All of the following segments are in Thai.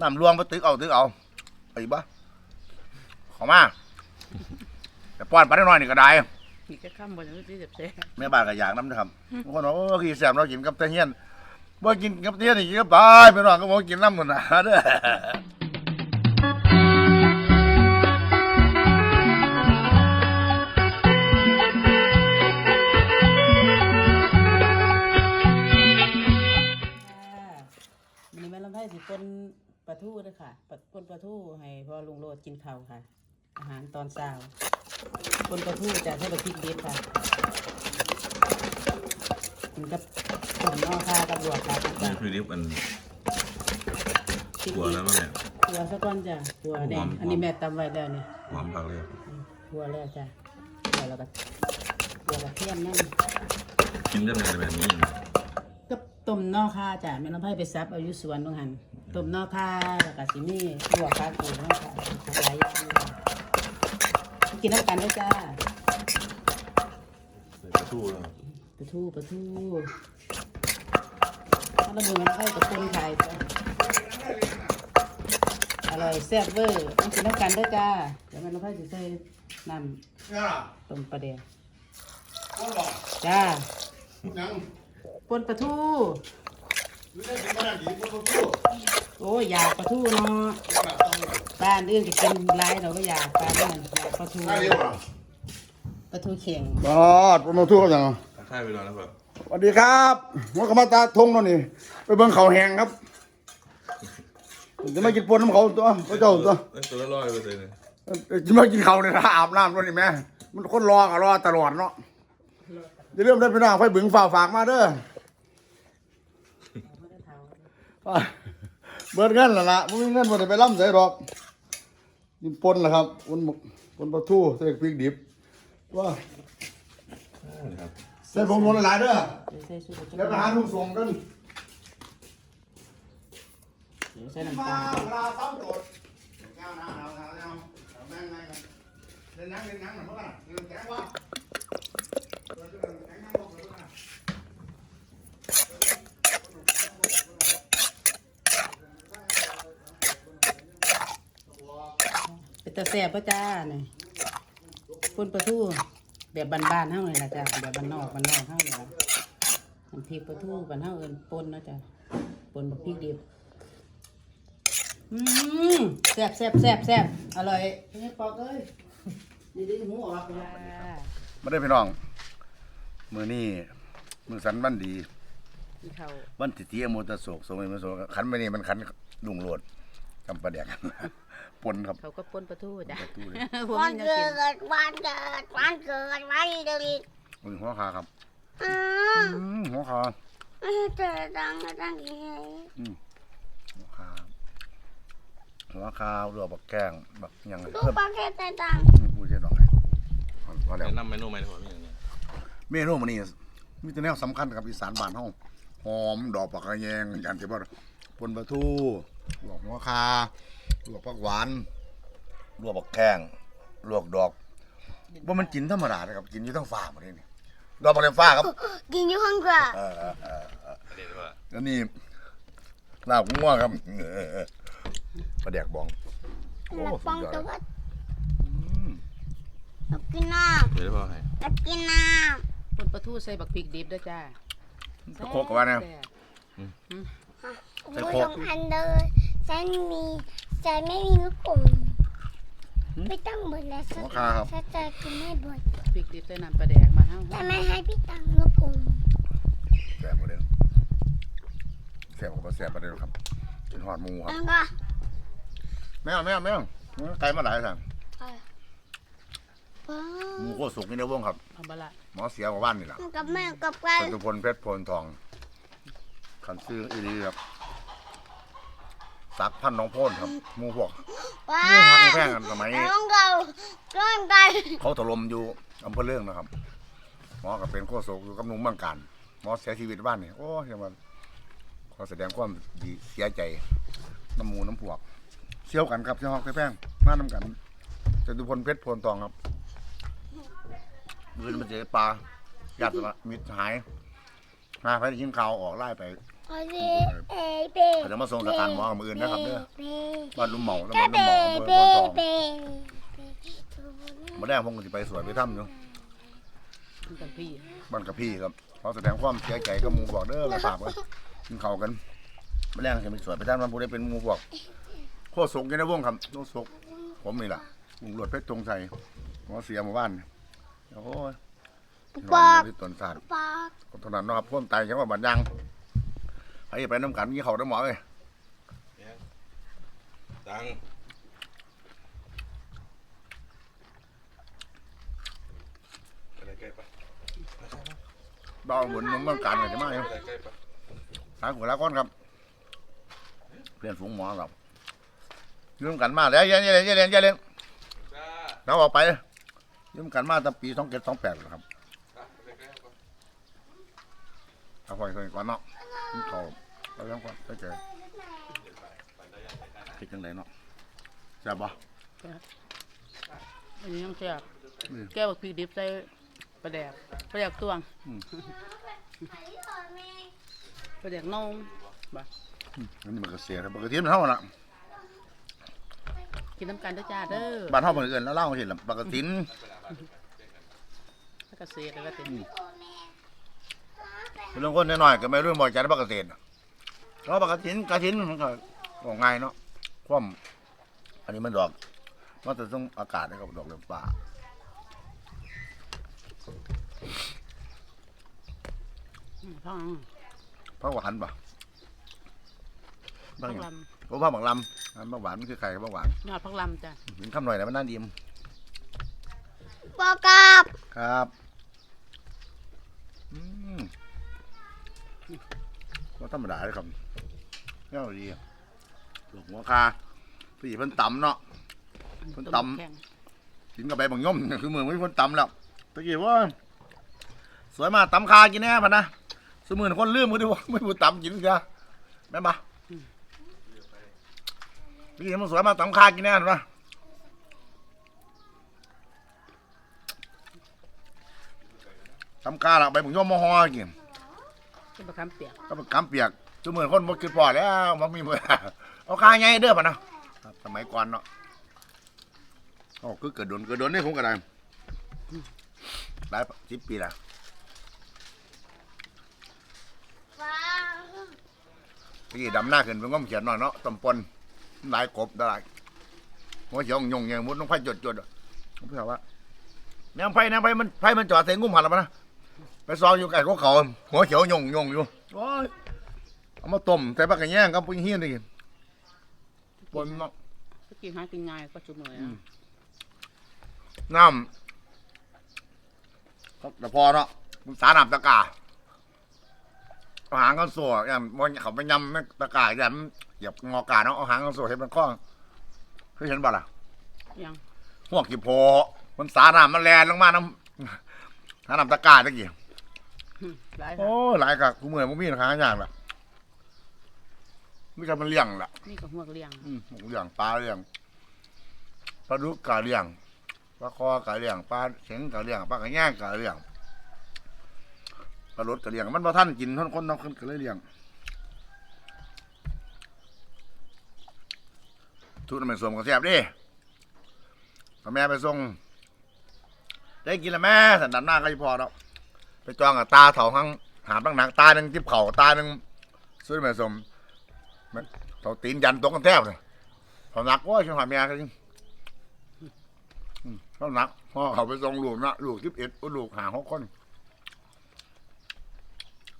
น้ำลวงไปตึกเอาตึกเอาไอ้บ้าขอมาแต่ป้อนไปได้หน่อยนี่ก็ได้มีแค่ข้ามบนที่เจ็บเซ่แม่บ้านก็อยากน้ำนะครับบางคนบอกโอ้ขี้แสบเรากินกับเตะเฮียนบ่กินกับเตะเฮียนนี่กินกับตายไปหน่อยก็บ่กินน้ำหมดนะเด้อาทูด้วยค่ะปะปนปลาทูให้พ่อลุงโรดกินข้าวค่ะ อาหารตอนเช้าปนปลาทูจะใช้แบบพริกเด็ดค่ะกินกับต้มนอกค่ะกับลวกค่ะนี่คือดิบอันพริกหัวเด็แล้วดมั้งเนี่ยหัวซะก่อนจ้ะหัวแดหองมอันนี้แม่ตำไว้แล้วนี่หอมผักเลยหัวแล้วจ้ะหัวแล้วก็หัวกระเทียมนั่นกินได้ไหมแบบนี้กับต้มนอกค่ะจ้ะแม่ลำไส้ไปซับเอาอยู่สวนตรงหัน ต้มนอกค่ะแล้วก็สิมีลวกค่ะปูนอกค่ะหลายอย่างอยู่ค่ะกินน้ำกันด้วยจ้าใส่กระทู้แล้วปลาทูปลาทูถ้าเราเมือมันเข้ากับคนไทยจ้ะอร่อยแซ่บเวอร์ต้องกินน้ำกันด้วยจ้าเดี๋ยวมันเราค่อยจะใส่น้ำต้มปลาเดียวจ้าปนปลาทูไม่ได้กินมาได้ดีบ่รู้ โอ้ยอยากปลาทูเนาะบ้านอื่นจะกินหลายเราก็อยากปลาเนี่ยอยากปลาทูได้เรียบร้อยปลาทูเข่งบอดปนทูเขาจังตะไคร้ไปรอแล้วแบบสวัสดีครับหัวขมาตาทงแล้วนี่ไปเบิ่งเขาแหงครับจะมากินปนน้ำเขาตัวพระเจ้าตัวเอ้ยตัวละร้อยไปเลยเนี่ยเอ้ยจะมากินเขาเนี่ยนะอาบน้ำด้วยนี่แม่มันคนรอก็รอตลอดเนาะอย่าเริ่าลืมได้พี่น้องไฟบึงฝ่ากฝากมาเด้อ เบิดเงินและละไม่มีเงินมาได้ไปล่ำใส่ดอกกินปนล่ะครับปนหมกปนปลาทูใส่พริกดิบว่านี่ครับใส่ผงนวลหลายๆเด้อเดี๋ยวใส่สูตรเดี๋ยวไปหาทุ่งส่งกันเดี๋ยวใส่น้ำมาตาลเวลาซ้ำโดดเงาเงาเงาเงาเงาแม่งไงกันเล่นนังเล่นนังหน่อยเมื่อไหร่เล่นแกงวะเล่นแกงนังบอกเลยว่า เป็นตาแซ่บป่ะจ้าเนี่ยปนปลาทูแบบบ้านๆเฮาเลยล่ะจ้าแบบบ้านนอกบ้านนอกเฮาเลยล่ะน้ำพริกปลาทูบ้านเฮาเอิ้นปนเนาะจ้าปนบักพริกดิบอืมแซ่บแซ่บแซ่บแซ่บอร่อยนี่ปอกเอ้ยนี่ดิหูออกเลยไม่ได้พี่น้องมือนี่มือสันวันดีที่เขาวันติตีอโมตะโศกสมัยมันโศกขันไปนี่มันขันดุงโลดจำประเดียก ปนครับเขาก็ปนปลาทูจ้ะปลาทูเลยผมวันมีเกิแนวกินดวันเกิดวันเกิดวันเดือนมือหัวขาครับอืมอืมหัวขาเจอตังค์ตังค์ยังไงหัวขาหัวขาเรือบักแกงบักหยังไงลูกเพิ่มปลาแค่แต่ตังค์พูดเช่นหน่อยพอแล้ว แนะนำเมนูใหม่ทั้งหมดนี่อย่างเงี้ยเมนูมันนี่มีแต่แนวสำคัญกับอีสานบ้านเฮาหอมดอกผักกระแยงอย่างที่ว่าปนปลาทูลวกหัวคา ลวกผักหวาน ลวกบักแข้งลวกดอกว่ามันกินธรรมดานะครับกินอยู่ทั้งฟ้าหมดเลยนี่ดอกบักเลฟ้าครับกินอยู่ข้างกว่าเออเออเออเออประเด็นว่าแล้วนี่ลาบง่วงครับเออเออเออปลาแดกบองโอ้แล้วสุป้อดงยอดตัวครับก็อืมแล้วกินน้เดี๋ยวได้พ่อให้ำแล้วกินน้ปนปลาทูใส่บักพริกดิบด้วยจ้าตะโคกกับว่าเนี่ยแซ่บำโอ้ใส่ยโคกสำคัญเลยฉันมี ฉันไม่มีลูกกลมไม่ต้องบ่นแล้วฉันหัวคาครับฉันจะกินไม่บ่นพริกดิบใส่น้ำปลาแดกมาเฮาจะไม่ให้พี่ตังค์ลูกกลมแซ่บหมดเลยแซ่บกับแซ่บประเดี๋ยวครับกินหอดหมูครับแล้วก็แมวแมวแมวไก่มาหลายสั่งว้าหมูโคตรสุกนี่เด้อวงครับ เอาบะละหมอเสียกว่าบ้านนี่แหละวกับแม่กับไก่ จตุพลเพชรโพนทอง ขันซื้ออีรีครับ สักพันน้องโพนครับหมูพวกว้าหมูหักหมูแพงกันสมัย น้องเก่าน้องไก่เขาถล่มอยู่อำเภอเรื่องนะครับ หมอก็เป็นโคศกอยู่กับหนุ่มเมืองการหมอเสียชีวิตบ้านนี่โอ้ยมันขอแสดงความดีเสียใจน้ำหมูน้ำพวกเชี่ยวกันครับเชี่ยวฮอกไทแพงมาน้ำกันจตุพลเพชรโพนทองครับมือมันเจอปลาญาติมิตรหายหาไปได้ยินข่าวออกไล่ไป พอดีเอเบเขาจะมาส่งสถานหมอกับมืออื่นนะครับเด้อบ้านลุมเหมาแล้วบ้านลุมเหมาอำเภอเบโพนทองเบมาแรกผมก็สิไปสวยไปถ้ำอยู่กันพี่บ้านกับพี่ครับขอแสดงความเสียใจกับหมูบอกเด้อไปฝากกันกินเข้ากันมาแรกจะไปสวยไปถ้ำมันผู้ได้เป็นหมูบอกโคตรสงกันในวงครับโคตรสงผมนี่แหละลุงหลวดเพชรตรงชัยหมอเสียหมู่บ้านโอ้ยนอนอยู่ที่ต้นสาดปากคนเท่านั้นนาะครับพ่วงไตจังว่าบัดยัง ไปไปน้ำกันมีเขาได้หมอเลยตังอะไรใกล้ปะดาวเหมือนเมืองการกันจะมาอยู่อะไรใกล้ปะทางหัวละก้อนครับเพื่อนฝูงหมอครับยืมกันมาแล้วเย็นเย็นเย็นเย็นเย็นจ้าเราออกไปยืมกันมาตั้งปีสองเจ็ดสองแปดครับอะไรใกล้ปะ เอาไปก่อนก่อนเนาะ กินข้าวเรายังก่อนไปเจอคิดจังไดเนาะแซ่บปะอันนี้ยังแซ่บอืมแก้วบักพริกดิบใส่ปลาแดกปลาแดกตวงปลาแดกนมบ่อันนี้มันก็เสียครับมันก็เทียมเท่าน่ะกินน้ำกันเด้อจ้าเด้อบ้านเท่ามันเอื่นแล้วเล่าเห็นละปกตินแล้วก็เศษแล้วก็เต็ม เป็นเรื่องคนน้อยๆก็ไม่รู้บ่ใจได้ปกติเพราะปกตินกระถินมันก็ก็ง่ายเนาะความอันนี้มันดอกมันจะต้องอากาศนะครับดอกเรืองป่าอืมท้องพระหวานปะพับางกอย่างลเพราะพระบางลำอันพระหวานมันคือไข่พระหวานำยอดพักลำจ้ะ เห็นคำหน่อยแต่มันน่าดีมปอกับ ครับอืม ว่าธรรมดาเลยครับเน่าดีหลวงหัวคาพี่เพิ่นตำเนาะเพิ่นตำ แข็งกินกับใบบางย่อม คือมือไม่คนตำแล้วตะกี้ว่า สวยมากตำคากินแน่พันนะสมือนคนลืมก็ได้ว่าไม่พูดตำกินกันแม่นปะพี่มันสวยมากตำคากินแน่เห็นปะตำคาละใบบางย่อมมอฮอกิน เป็นบะคำเปียกก็เป็นกำเปียกสมือนคนบ่คิดพอดแล้วมันมีมือเอาคาไงเด้อปะนะครับสมัยก่อนเนาะโอ้คือเกิดโดนเกิดโดนนี่คงกระไดได้สิบปีละพี่ดำหน้าขึ้นเป็นง้มเขียนหน่อยเนาะตำปนหลายกบได้หลายหัวเขียวยงเงี้ยมุดต้องไฟจดจดๆอะผมถามว่าแนวไฟแนวไฟมันไฟมันจอดเสียงงุ้มหันแล้วปะนะ ไปซองอยู่ไก่ของเขาหัวเขียวยงยงอยู่โอ้ยเอามาต้มใส่ปลากระแยงกับปุ้ยเฮี้ยนดิปนเนาะก็กินหากินง่ายก็จุ่มเลยอือะมน้ำก็แต่พอเนาะมันสาหนับตะกาเอาหางกันสัวอย่างมันเขาไปยำแม่งตะกาอย่างมันเหยียบงอกาเนาะเอาหางกันสัวให้มันคล้องเคยเห็นบ่ล่ะยังหัวกี่โพมันสาหนับมันแลนลงมาน้ำสาหนับตะกาตะกี้อืม หลายโอ้หลายกับกูเมื่อยกูมีราคาอย่างละไม่ใช่มันเลี้ยงละนี่ก็หัวกเลี้ยงอืมเลี้ยงปลาเลี้ยงปลาดุกกะเลี้ยงปลาคอกะเลี้ยงปลาเข็งกะเลี้ยงปลากระแยงกะเลี้ยงปลารสกะเลี้ยงมันพอท่านกินท่านคนเนอกคนก็เลยเลี้ยงทุกน้ำมันสวมกระเทียบดิพ่อแม่ไปส่งได้กินแล้วแม่สันดานหน้าก็พอแล้ว ไปจองกับตาเถาข้างหามตั้งหนักตาหนึ่งจิบเข่าตาหนึ่งซื้อมาสมเถาตีนยันตกกันแทบเลยเขาหนักว่าช่วยหาเมียกันจริงอืมเขาหนักพ่อเขาไปส่งลูกนะลูกสิบเอ็ดลูกหาหกคน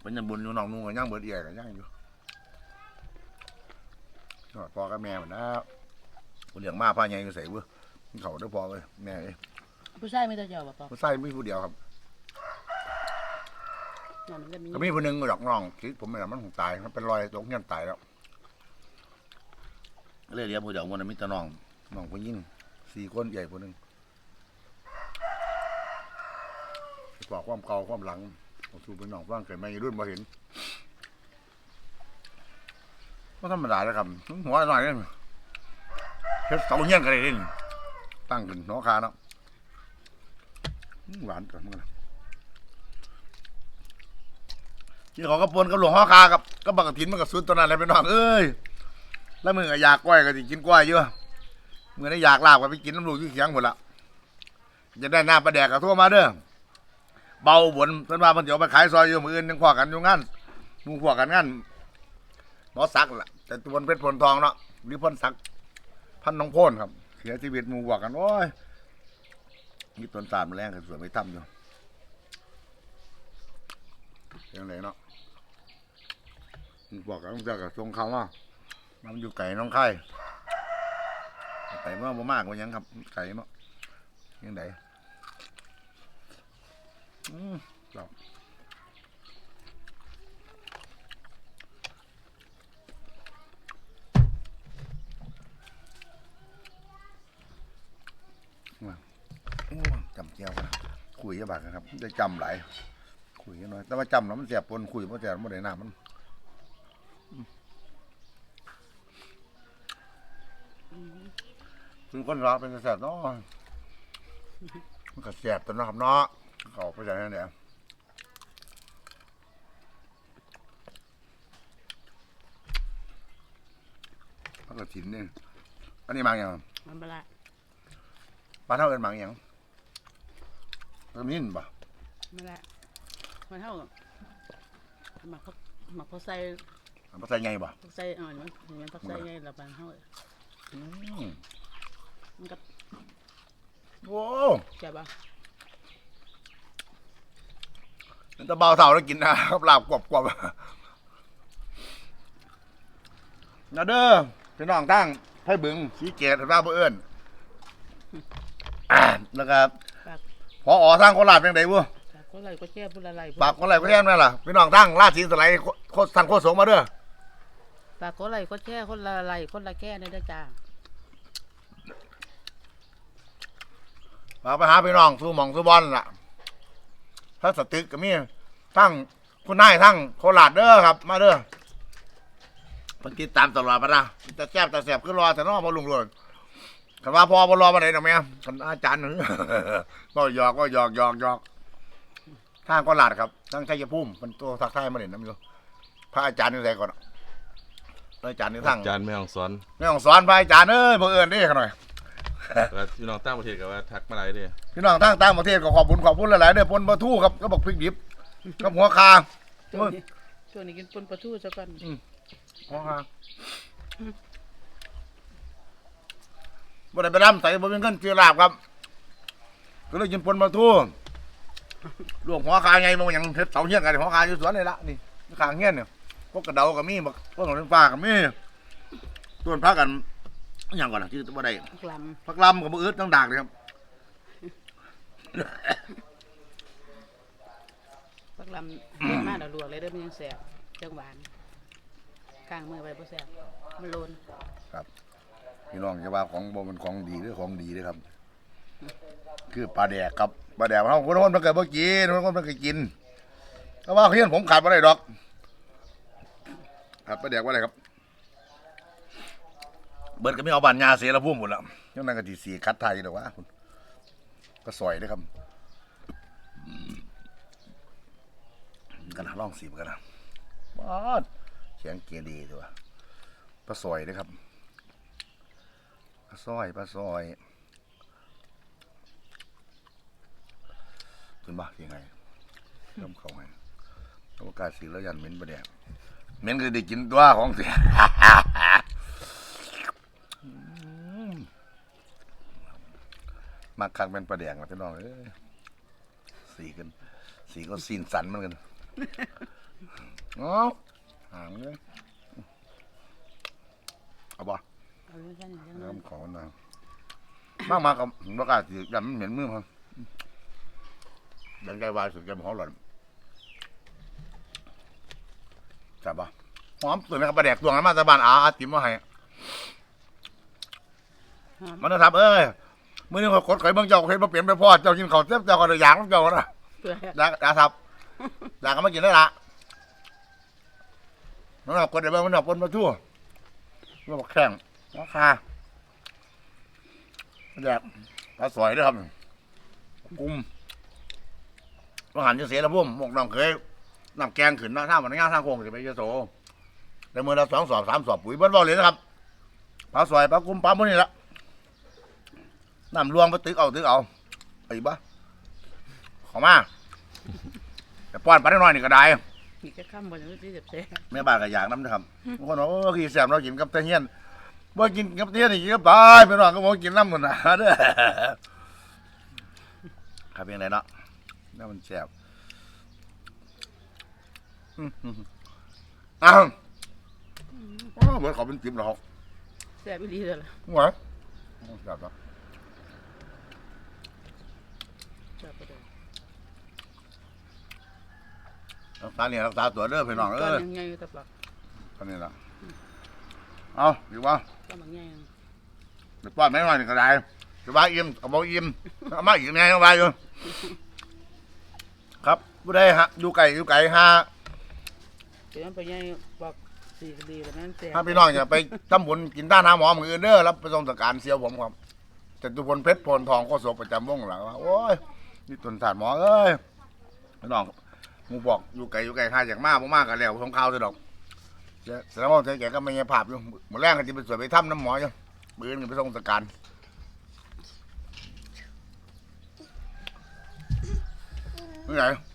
เป็นยังบุญอยู่หนองนุ่งกันย่างเบิดเอี่ยกันย่างอยู่ก็พ่อกับแม่เหมือนนะกูเลี้ยงมาพ่อใหญ่ก็ใส่เว้ยเขาได้พอเลยแม่เอ้ยผู้ชายไม่ต้องเจ้าบ่ปอผู้ใส่ไม่ผู้เดียวครับ นั่นมันก็มีก็มีผู้หนึ่งดอกน้องคิดผมไม่ละมันคงตายมันเป็นรอยตกเงี้ยตายแล้วเลยเรียกผู้เดียวมันนะมิตรน้องน้องผู้หญิงสี่คนใหญ่ผู้หนึ่งบอกความเก่าความหลังผมสู้เป็นน้องฟังเกิดไมาในรุ่นมาเห็นก็ธรรมดาเลยครับหัวหน่อยเนี่ยเฮ็ดเสาเงี้ยงกันเลยตั้งขึ้นหัวคาเนาะหวานกันมันนะ กินของกระปนกับหลวงหัวคากับก็บักกะถินมันก็สุดตัวนั้นเลยพี่น้องเอ้ยแล้วมึงก็อยากก้อยก็สิกินก้อยเยอะมื่อได้อยากลาบก็ไปกินน้ำลูกที่เขียงหมดละจะได้น้ำปลาแดกก็โทั่วมาเด้อเบาบนเพิ่นว่าเพิ่นจะเอาไปขายซอยอยู่มืออื่นยังพอกันอยู่งั้นมึงพอกันงั้นหมอสักล่ะ แต่ตัวเพชรพลทองเนาะหรือพ่นสักพันน้องโพ่นครับ เสียชีวิตมูบอกกันโอ้ยนี่ต้นตาลมาแรงกันสวยไม่ทำอยู่ ยังไงเนาะบอกกันต้องเจอกับทรงเขาว่ามันอยู่ไก่น้องไข่ไก่เมื่อบ่มากกว่ายังครับ ไก่เนาะยังไงอืมเจ้าโอ้จำเจียวนะคุยกับบากนะครับ ได้จำหลายุยนหน่อย แต่ว่าจำแล้วมันเสียบปนคุยเพราะแต่ไม่ได้น้ำมันคือคนรักเป็นกระแสบเนาะมันก็แสบตัวนาะครับเนาะเขาไปจากนั้นเนี่ยมันก็ถินเนี่ยอันนี้มาอย่างมันบละปลาเท่าเอินบางอย่างเริ่มนิ่นป่ะมันละ มันเท่าหมักพักหมักพักใส่ปลาใส่ไงป่ะพักใส่อ่อนมันมันพักใส่ไงละบางเท่าอืมมันก็โว้ใช่ปะมันจะเบาเท่าแล้วกินนะครับลาบกรอบกรอบนะเด้อพี่น้องตั้งไพ่บึงสีเกตราบเอิญอ่าแล้วก็ปากพออ๋อทางโคราชเป็นไงบุปา กก็ไรก็แช่พูดอะไรปากคนไรก็แย่นั่นล่ะพี่น้องตั้งราชสีสไลด์โคตรสันโคตรสงมาเด้อปากก็ไรก็แช่คนละไรคนละแก่ในเด้อจ้ามาไปหาพี่น้องสู้หมองสู้บอลล่ะถ้าสตึกก็มีทั้งคุณนายทั้งโคราชเด้อครับ มาเด้อมันติดตามตลอดปะนะจะแซ่บจะแซ่บขึ้นรอแต่น้องพอลุงรวนคันว่าพอพอรอมาไหนหนอแม่คันอาจารย์หนึ่งก็หยอกก็หยอกหยอกหยอก ทางโคราชครับทั้งชัยภูมิมันตัวทักทายมาเห็นน้ำอยู่พระอาจารย์นี่ใส่ก่อนพระอาจารย์นี่ทั้งจานแม่ของสอนไม่ต้องสอนพระอาจารย์เอ้ยบ่เอิญนี่ขน่อยแล้วพี่น้องตั้งประเทศกับว่าทักมาหลายเด้อพี่น้องทั้งต่างประเทศก็ขอบคุณขอบคุณหลายๆเด้อปนปลาทูครับก็บอกพริกดิบกับหัวคาช่วงนี้ช่วงนี้กินปนปลาทูซะก่อนหัวคาบ่ได้ไปรำใส่บ่มีเงินซื้อลาบครับ ก็เลยกินปนปลาทู ลวกหัวคาไงมันยังเฮ็ดเสาเฮี้ยงกันหัวคาอยู่สวนนี่ละนี่ข้างเฮี้ยนเนี่ยพวกกระเดาก็มีบักพวกหนอนฟ้าก็มีต้นพักกันอหย่างก่อนนะชื่อบ่ได้กลพักลำกับมืออึดต้องดากเลยครับำปักลำเยอะมากเดี๋ยวลวกเลยเด้อมันยังแสบจังหวานกลางมือไปบ่แสบมันโลนพี่น้องจะว่าของบ่มันของดีหรือของดีเด้อครับ คือปลาแดกครับ ปลาแดกมันคนคนมันเกิดบ่กินคนคนมันเคยกินแต่ว่าเฮียนผมขาดบ่ได้ดอกขาดปลาแดกบ่ได้ครับ เบิดก็ไม่เอาบานยาเสียละพุ่มหมดแล้วยังนั่นก็สิสีคัดไทยดอกว่าคุณก็สวยเด้ครับกันนะลองสีบกันนะบอดเสียงเกียร์ดีตัวปลาสวยเด้ครับปลาซอยปลาซอย คุณบ้ายังไงเริ่มเข้าไงโอกาสสีแล้วยันเหม็นประเดี๋ยวเหม็นก็ได้กินตัวของเสียอืมมาคักเป็นประเดี๋ยวพี่น้องเอ้ยสีกัน สีก็สีนสันเหมือนกันเอ๋อหางเลยเอาบ่เอาเรื่องแค่นี้จังเริ่นั้นมขอหน่อยมากมากับประกาศสิยันมันเหม็นมือครับ ดันใจวายสุดแกมหอมหล่อนจับปะหอมสวยไหมครับปลาแดกตวงน้ำมาตะบานอาอาติมมาให้หอมมันนะครับ เอ้ยมื่อนี้เขากดไข่อยเบิ่งเจ้าเห็นมาเปลี่ยนไปพ่อเจ้ากินข้าวเจ็บเจ้าก็ได้ยางเจ้าก็นะเปื่อยอยากอยากทับอยากก็มากินได้ละมันแบบกดได้เบิ่งมันแบบปนมาทั่วมันบอกแข้งราคาแบบปลาสวยด้วยครับกุ้ม อาหารจะเสียแล้วพุ่มหมกน้องเคยน้ำแกงขึ้นเนาะถ้ามันง่ายทางโค้งจะไปเยอะโสแต่มือละสองสอบสามสอบปุ๋ยเบิ้ลบอกเลยนะครับปลาสวยปลากุ้มปลาพวกนี้ละน้ำรวงไปตึกเอาตึกเอาไอ้บ้าขอมาแต่ป้อนปลาน้อยๆนี่ก็ได้มีแค่ข้ามบนที่เจ็บแซ่บแม่บ้านก็อยากน้ำนะครับบางคนบอกโอ้ขี้แสบเรากินกับตะเฮียนบ่กินกับตะเฮียนนี่กินกับตายไปหน่อยก็บ่กินน้ำหมดนะเด้อครับเป็นไงเนาะ น้ำมันแสบอื้อหืออ้าวโอ้เหมือนเขาเป็นจิ้มเหรอครับแซ่บอีหลีเลยล่ะหัวโอ้แสบเนาะแซ่บไปเลยรักษาเนี่ยรักษาตัวเด้อพี่น้องก้เอ้อนยยังไงตะปลักอันนี้ละเอาดีว่าก้อนบางไงเดี๋ยวป้อนแม่หน่อยนี่ก็ได้จะว่าอิ่มเอาบ่อิ่มเอามาอีกไงเอาไว้อยู่ครั บผู้ใดฮะอยู่ไกลอยู่ไกลฮะเดี๋ยวมันไปไงบอกสีก็ดีแล้วนั่นแซ่บถ้าพี่น้องอย่าไปทำบุญกินด้านหาหมอมืออื่นเด้อรับประสงสการเสียวผมครับจตุพลเพชรพลทองก็ศกประจำวงหลังว่าโอ้ยนี่ตนศาสตร์หมอเอ้ยพี่น้องหมูบอกอยู่ไกลอยู่ไกลหาจากมาบ่มากกันแล้วทงข่าวเถอะดอกเดี๋ยวแสดงว่าแกก็ไม่เงียภาพอยู่หมดแรงก็จะไปสวยไปถ้ำน้ำหมออยู่มืออื่นก็ไปส่งสการนี่ไงก็คือ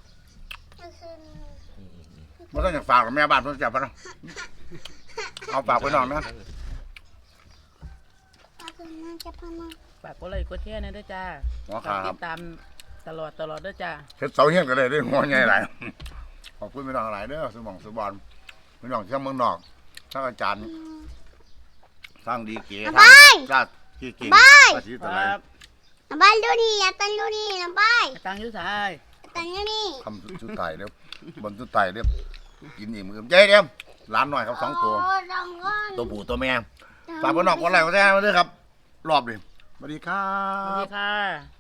มันต้องอยากฝากกับแม่บ้านเพิ่นจับพะนะเอาฝากไปน้องนะก็คือน่าจะพมาฝากกดไลค์กดแชร์นะเด้อจ้าหมอฝาขากคติรับดตามตลอดตลอดเด้อจ้า เฮ็ดเสาเฮียนก็ได้ด้วยหัวใหญ่หลายขอบคุณพี่น้องหลายเด้อสมองสบอนพี่น้องเที่ยวเมืองนอกท่านอาจารย์สร้างดีเก๋ทางชาติที่เก่งภาษีคตะไลรับน้ำบ้านดูนี่อย่าตันดูนี่น้ำบ้านตังค์อยุ่สาย ตันดูนี่ทำสุดสุดไต่เด้อบนสุดไต่เด้อ กินอิ่มเอิมใจเด้อร้านหน่อยครับสองตัวโอ้สองก้อนตัวผู้ตัวแม่ฝากพี่น้องคนไรก็ได้มาด้วยครับ รอบนี้สวัสดีครัสวัสบ ดีค่ะ